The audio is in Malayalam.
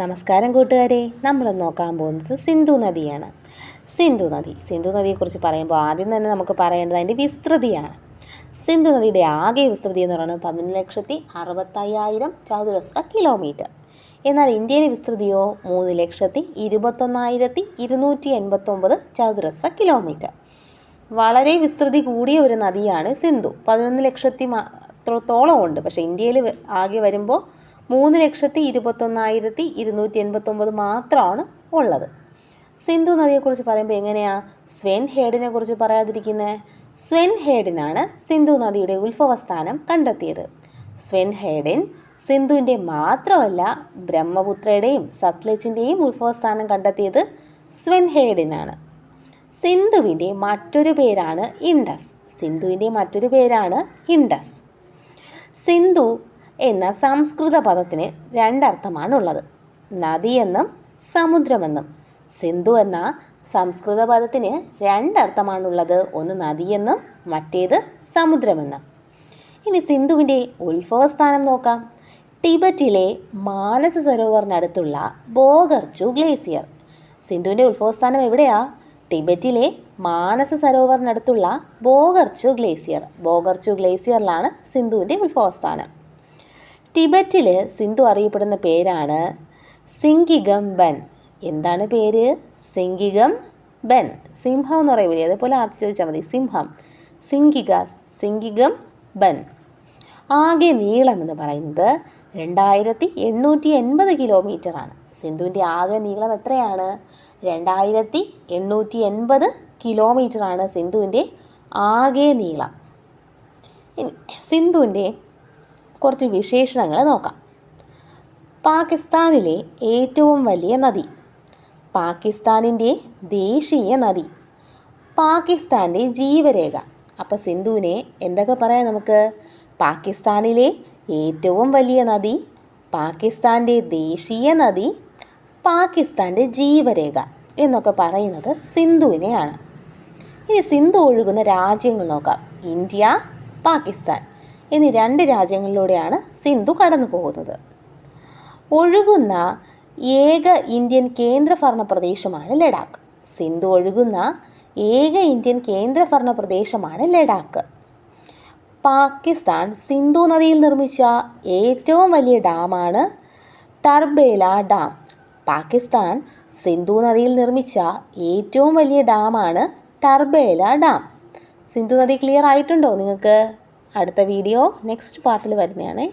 നമസ്കാരം കൂട്ടുകാരെ. നമ്മൾ നോക്കാൻ പോകുന്നത് സിന്ധു നദിയാണ്. സിന്ധു നദി. സിന്ധു നദിയെക്കുറിച്ച് പറയുമ്പോൾ ആദ്യം തന്നെ നമുക്ക് പറയേണ്ടത് അതിന്റെ വിസ്തൃതിയാണ്. സിന്ധു നദിയുടെ ആകെ വിസ്തൃതി എന്ന് പറയുന്നത് പതിനൊന്ന് ലക്ഷത്തി അറുപത്തയ്യായിരം ചതുരശ്ര കിലോമീറ്റർ. എന്നാൽ ഇന്ത്യയിലെ വിസ്തൃതിയോ മൂന്ന് ലക്ഷത്തി ഇരുപത്തൊന്നായിരത്തി ഇരുന്നൂറ്റി എൺപത്തൊമ്പത് ചതുരശ്ര കിലോമീറ്റർ. വളരെ വിസ്തൃതി കൂടിയ ഒരു നദിയാണ് സിന്ധു. പതിനൊന്ന് ലക്ഷത്തി മാത്രത്തോളം ഉണ്ട്. പക്ഷേ ഇന്ത്യയിൽ ആകെ വരുമ്പോൾ മൂന്ന് ലക്ഷത്തി ഇരുപത്തൊന്നായിരത്തി ഇരുന്നൂറ്റി എൺപത്തൊമ്പത് മാത്രമാണ് ഉള്ളത്. സിന്ധു നദിയെക്കുറിച്ച് പറയുമ്പോൾ എങ്ങനെയാണ് സ്വെൻ ഹേഡിനെ കുറിച്ച് പറയാതിരിക്കുന്നത് സ്വെൻ ഹേഡിനാണ് സിന്ധു നദിയുടെ ഉത്ഭവസ്ഥാനം കണ്ടെത്തിയത്. സ്വെൻ ഹേഡിൻ സിന്ധുവിന്റെ മാത്രമല്ല ബ്രഹ്മപുത്രയുടെയും സത്ലജിന്റെയും ഉത്ഭവസ്ഥാനം കണ്ടെത്തിയത് സ്വെൻ ഹേഡിനാണ്. സിന്ധുവിന്റെ മറ്റൊരു പേരാണ് ഇൻഡസ്. സിന്ധുവിന്റെ മറ്റൊരു പേരാണ് ഇൻഡസ്. സിന്ധു എന്ന സംസ്കൃത പദത്തിന് രണ്ടർത്ഥമാണുള്ളത്. നദിയെന്നും സമുദ്രമെന്നും സിന്ധു എന്ന സംസ്കൃത പദത്തിന് രണ്ടർത്ഥമാണുള്ളത്. ഒന്ന് നദിയെന്നും മറ്റേത് സമുദ്രമെന്നും ഇനി സിന്ധുവിന്റെ ഉത്ഭവസ്ഥാനം നോക്കാം. ടിബറ്റിലെ മാനസ സരോവറിനടുത്തുള്ള ബോഗർച്ചു ഗ്ലേസിയർ. സിന്ധുവിന്റെ ഉത്ഭവസ്ഥാനം എവിടെയാ? ടിബറ്റിലെ മാനസ സരോവറിനടുത്തുള്ള ബോഗർച്ചു ഗ്ലേസിയർ. ബോഗർച്ചു ഗ്ലേസിയറിലാണ് സിന്ധുവിന്റെ ഉത്ഭവസ്ഥാനം. ടിബറ്റിൽ സിന്ധു അറിയപ്പെടുന്ന പേരാണ് സിംഗികം ബൻ. എന്താണ് പേര്? സിംഗികം ബൻ. സിംഹം എന്ന് പറയുമ്പോൾ അതേപോലെ ആർക്ക് ചോദിച്ചാൽ മതി? സിംഹം. സിംഗിക സിംഗികം ബൻ. ആകെ നീളം എന്ന് പറയുന്നത് രണ്ടായിരത്തി എണ്ണൂറ്റി എൺപത് കിലോമീറ്ററാണ് സിന്ധുവിന്റെ ആകെ നീളം എത്രയാണ്? രണ്ടായിരത്തി എണ്ണൂറ്റി എൺപത് കിലോമീറ്ററാണ് സിന്ധുവിന്റെ ആകെ നീളം. സിന്ധുവിന്റെ കുറച്ച് വിശേഷണങ്ങൾ നോക്കാം. പാകിസ്ഥാനിലെ ഏറ്റവും വലിയ നദി. പാകിസ്ഥാനിന്റെ ദേശീയ നദി. പാകിസ്ഥാന്റെ ജീവരേഖ. അപ്പോൾ സിന്ധുവിനെ എന്തൊക്കെ പറയാം നമുക്ക്? പാകിസ്ഥാനിലെ ഏറ്റവും വലിയ നദി പാകിസ്ഥാന്റെ ദേശീയ നദി പാകിസ്ഥാന്റെ ജീവരേഖ എന്നൊക്കെ പറയുന്നത് സിന്ധുവിനെയാണ്. ഇനി സിന്ധു ഒഴുകുന്ന രാജ്യങ്ങൾ നോക്കാം. ഇന്ത്യ പാകിസ്ഥാൻ. എന്നീ രണ്ട് രാജ്യങ്ങളിലൂടെയാണ് സിന്ധു കടന്നു പോകുന്നത്. ഒഴുകുന്ന ഏക ഇന്ത്യൻ കേന്ദ്രഭരണ പ്രദേശമാണ് ലഡാക്ക്. സിന്ധു ഒഴുകുന്ന ഏക ഇന്ത്യൻ കേന്ദ്രഭരണ പ്രദേശമാണ് ലഡാക്ക്. പാകിസ്ഥാൻ സിന്ധു നദിയിൽ നിർമ്മിച്ച ഏറ്റവും വലിയ ഡാമാണ് ടർബേല ഡാം. പാകിസ്ഥാൻ സിന്ധു നദിയിൽ നിർമ്മിച്ച ഏറ്റവും വലിയ ഡാമാണ് ടർബേല ഡാം. സിന്ധു നദി ക്ലിയർ ആയിട്ടുണ്ടോ നിങ്ങൾക്ക്? അടുത്ത വീഡിയോ നെക്സ്റ്റ് പാർട്ടിൽ വരുന്നതാണേ.